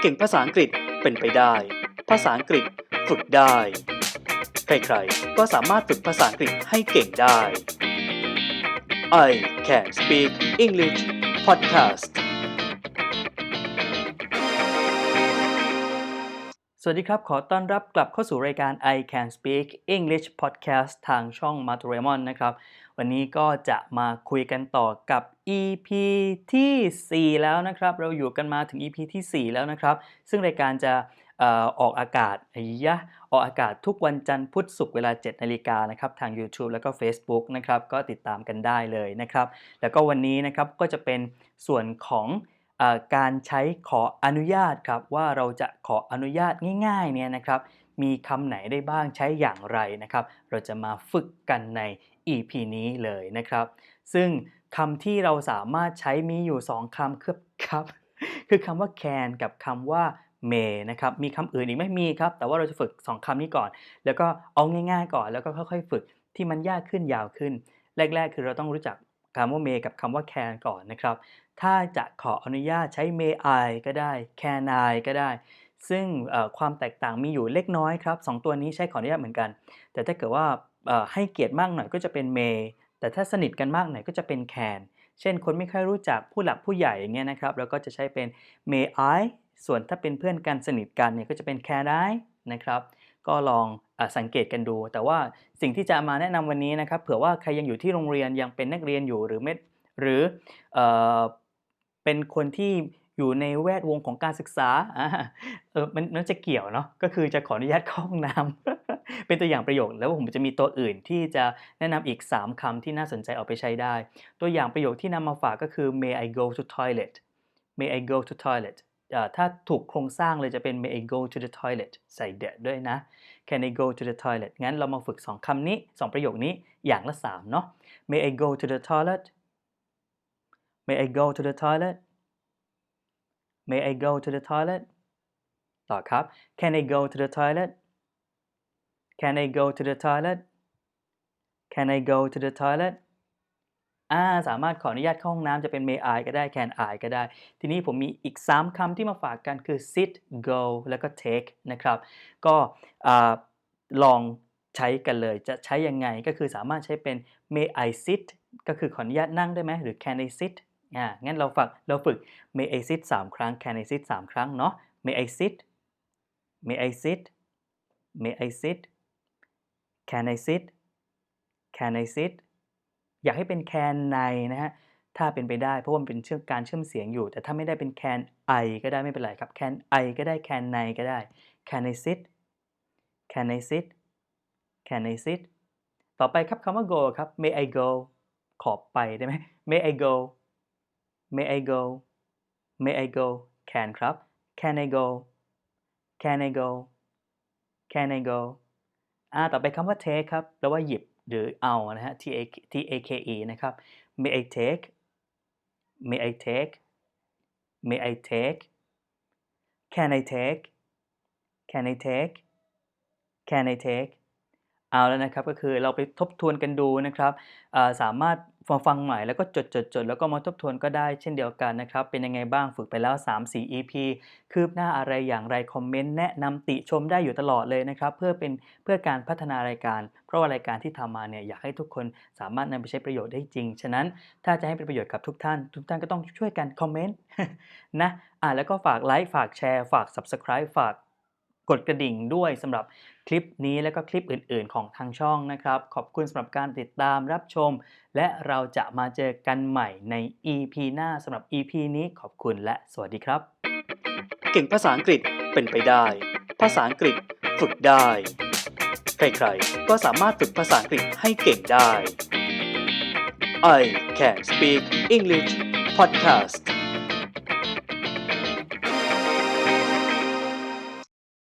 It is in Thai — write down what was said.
เก่งภาษาอังกฤษเป็นไปได้ ภาษาอังกฤษฝึกได้ ใครๆ ก็สามารถฝึกภาษาอังกฤษให้เก่งได้ I can speak English podcast สวัสดีครับ ขอต้อนรับกลับเข้าสู่รายการ I Can Speak English Podcast ทางช่อง m a t r e m o n นะครับ วันนี้ก็จะมาคุยกันต่อกับ EP ที่ 4 แล้วนะครับ เราอยู่กันมาถึง EP ที่ 4 แล้วนะครับ ซึ่งรายการจะออกอากาศอ้ยะออกอากาศทุกวันจันทร์พุธศุกร์เวลา 7 นาฬิกานะครับ ทาง YouTube แล้วก็ Facebook นะครับ ก็ติดตามกันได้เลยนะครับ แล้วก็วันนี้นะครับก็จะเป็นส่วนของ การใช้ขออนุญาตครับว่าเราจะขออนุญาตง่ายๆเนี่ยนะครับมีคำไหนได้บ้างใช้อย่างไรนะครับ เราจะมาฝึกกันใน EP นี้เลยนะครับ ซึ่งคำที่เราสามารถใช้มีอยู่ 2คำคือครับ คือคำว่า can กับคำว่า may นะครับ มีคำอื่นอีกไหม่มีครับ แต่ว่าเราจะฝึก 2คำนี้ก่อน แล้วก็เอาง่าย ๆ ก่อน แล้วก็ค่อยๆ ฝึกที่มันยากขึ้นยาวขึ้น แรก ๆ คือเราต้องรู้จัก คำว่า may กับคำว่า can ก่อนนะครับ ถ้าจะขออนุญาตใช้ may I ก็ได้ can I ก็ได้ ซึ่งความแตกต่างมีอยู่เล็กน้อยครับสองตัวนี้ใช้ขออนุญาตเหมือนกัน แต่ถ้าเกิดว่าให้เกียรติมากหน่อยก็จะเป็น may แต่ถ้าสนิทกันมากหน่อยก็จะเป็น can เช่นคนไม่ค่อยรู้จักผู้หลักผู้ใหญ่อย่างเงี้ยนะครับเราก็จะใช้เป็น may I ส่วนถ้าเป็นเพื่อนกันสนิทกันเนี่ยก็จะเป็น can I นะครับ ก็ลอง สังเกตกันดู แต่ว่าสิ่งที่จะมาแนะนำวันนี้นะครับ เผื่อว่าใครยังอยู่ที่โรงเรียนยังเป็นนักเรียนอยู่หรือไม่หรือเออเป็นคนที่อยู่ในแวดวงของการศึกษาอ่าเออมันมันจะเกี่ยวเนาะก็คือจะขออนุญาตเข้าห้องน้ำเป็นตัวอย่างประโยคแล้วผมจะมีตัวอื่นที่จะแนะนำอีก 3คำที่น่าสนใจเอาไปใช้ได้ ตัวอย่างประโยคที่นำมาฝากก็คือ may I go to toilet may I go to toilet อ่า ถ้าถูกโครงสร้างเลยจะเป็น may I go to the toilet ใส่เดด้วยนะ can I go to the toilet งั้นเรามาฝึก 2คำนี้ 2 ประโยคนี้อย่างละ 3 เนาะ may I go to the toilet may I go to the toilet may I go to the toilet ต่อครับ can I go to the toilet can I go to the toilet can I go to the toilet อ่าสามารถขออนุญาตเข้าห้องน้ำจะเป็น may I ก็ได้ can I ก็ได้ ทีนี้ผมมีอีก 3คำที่มาฝากกันคือ sit go แล้วก็ take นะครับ ก็อลองใช้กันเลยจะใช้ยังไงก็คือสามารถใช้เป็น may I sit ก็คือขออนุญาตนั่งได้ไหมหรือ can I sit อ่างั้นเราฝึกเราฝึก may I sit 3 ครั้ง can I sit 3 ครั้งเนาะ may I sit may I sit may I sit can I sit can I sit อยากให้เป็น can ในนะฮะถ้าเป็นไปได้เพราะว่ามันเป็นเชื่อมการเชื่อมเสียงอยู่ แต่ถ้าไม่ได้เป็น can I ก็ได้ไม่เป็นไรครับ can I ก็ได้ can ในก็ได้ can I sit can I sit can I sit ต่อไปครับคำว่า go ครับ may I go ขอไปได้ไหม may I go may I go may I go can ครับ can I go can I go can I go อ่าต่อไปคำว่า take ครับแปลว่าหยิบ หรือเอานะฮะ T A T A K E นะครับ may I take may I take may I take can I take can I take can I take เอาแล้วนะครับก็คือเราไปทบทวนกันดูนะครับสามารถฟังฟังใหม่แล้วก็จดจดจดแล้วก็มาทบทวนก็ได้เช่นเดียวกันนะครับ เป็นยังไงบ้างฝึกไปแล้ว 3-4 EP คืบหน้าอะไรอย่างไรคอมเมนต์แนะนำติชมได้อยู่ตลอดเลยนะครับ เพื่อเป็นเพื่อการพัฒนารายการ เพราะว่ารายการที่ทำมาเนี่ยอยากให้ทุกคนสามารถนำไปใช้ประโยชน์ได้จริง ฉะนั้นถ้าจะให้เป็นประโยชน์กับทุกท่าน ทุกท่านก็ต้องช่วยกันคอมเมนต์นะอ่าแล้วก็ฝากไลค์ฝากแชร์ฝาก Subscribe ฝาก กดกระดิ่งด้วยสำหรับคลิปนี้และก็คลิปอื่น ๆ ของทางช่องนะครับ ขอบคุณสำหรับการติดตามรับชม และเราจะมาเจอกันใหม่ใน EP หน้าสำหรับ EP นี้ขอบคุณและสวัสดีครับ เก่งภาษาอังกฤษเป็นไปได้ ภาษาอังกฤษฝึกได้ ใครๆ ก็สามารถฝึกภาษาอังกฤษให้เก่งได้ I can speak English podcast